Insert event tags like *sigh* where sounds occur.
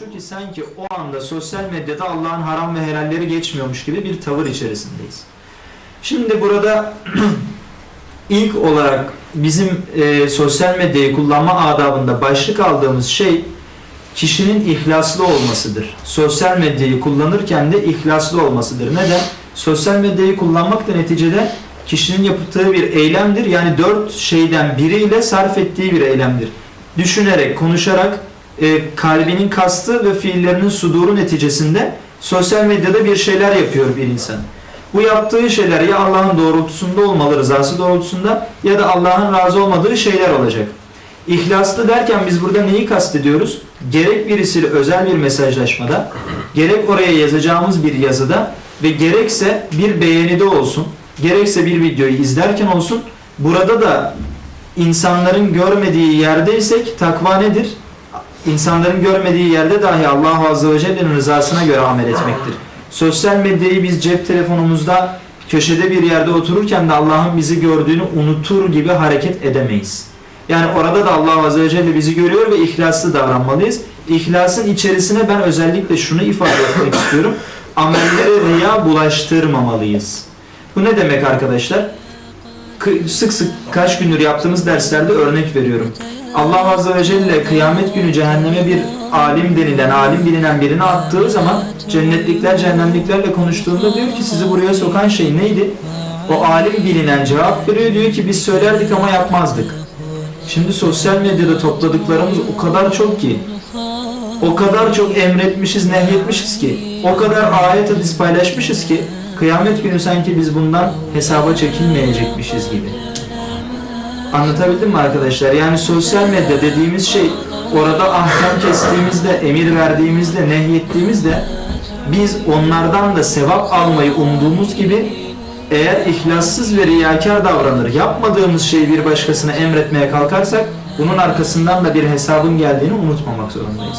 şu ki sanki o anda sosyal medyada Allah'ın haram ve helalleri geçmiyormuş gibi bir tavır içerisindeyiz. Şimdi burada *clears throat* ilk olarak bizim e, sosyal medyayı kullanma adabında başlık aldığımız şey kişinin ihlaslı olmasıdır. Sosyal medyayı kullanırken de ihlaslı olmasıdır. Neden? Sosyal medyayı kullanmak da neticede kişinin yaptığı bir eylemdir. Yani dört şeyden biriyle sarf ettiği bir eylemdir. Düşünerek, konuşarak, e, kalbinin kastı ve fiillerinin suduru neticesinde sosyal medyada bir şeyler yapıyor bir insan. Bu yaptığı şeyler ya Allah'ın doğrultusunda olmalı, rızası doğrultusunda ya da Allah'ın razı olmadığı şeyler olacak. İhlaslı derken biz burada neyi kastediyoruz? Gerek birisiyle özel bir mesajlaşmada, gerek oraya yazacağımız bir yazıda ve gerekse bir beğenide olsun, gerekse bir videoyu izlerken olsun, burada da insanların görmediği yerdeysek takva nedir? İnsanların görmediği yerde dahi Allah Azze ve Celle'nin rızasına göre amel etmektir. Sosyal medyayı biz cep telefonumuzda köşede bir yerde otururken de Allah'ın bizi gördüğünü unutur gibi hareket edemeyiz. Yani orada da Allah Azze ve Celle bizi görüyor ve ihlaslı davranmalıyız. İhlasın içerisine ben özellikle şunu ifade etmek istiyorum. Amelleri riya bulaştırmamalıyız. Bu ne demek arkadaşlar? Sık sık kaç gündür yaptığımız derslerde örnek veriyorum. Allah Azze ve Celle kıyamet günü cehenneme bir alim denilen, alim bilinen birini attığı zaman cennetlikler cehennemliklerle konuştuğunda diyor ki sizi buraya sokan şey neydi? O alim bilinen cevap veriyor diyor ki biz söylerdik ama yapmazdık. Şimdi sosyal medyada topladıklarımız o kadar çok ki o kadar çok emretmişiz, nehyetmişiz ki o kadar ayet hadis paylaşmışız ki kıyamet günü sanki biz bundan hesaba çekilmeyecekmişiz gibi. Anlatabildim mi arkadaşlar? Yani sosyal medya dediğimiz şey orada ahkam kestiğimizde, emir verdiğimizde, nehyettiğimizde biz onlardan da sevap almayı umduğumuz gibi eğer ihlassız ve riyakar davranır, yapmadığımız şeyi bir başkasına emretmeye kalkarsak bunun arkasından da bir hesabın geldiğini unutmamak zorundayız.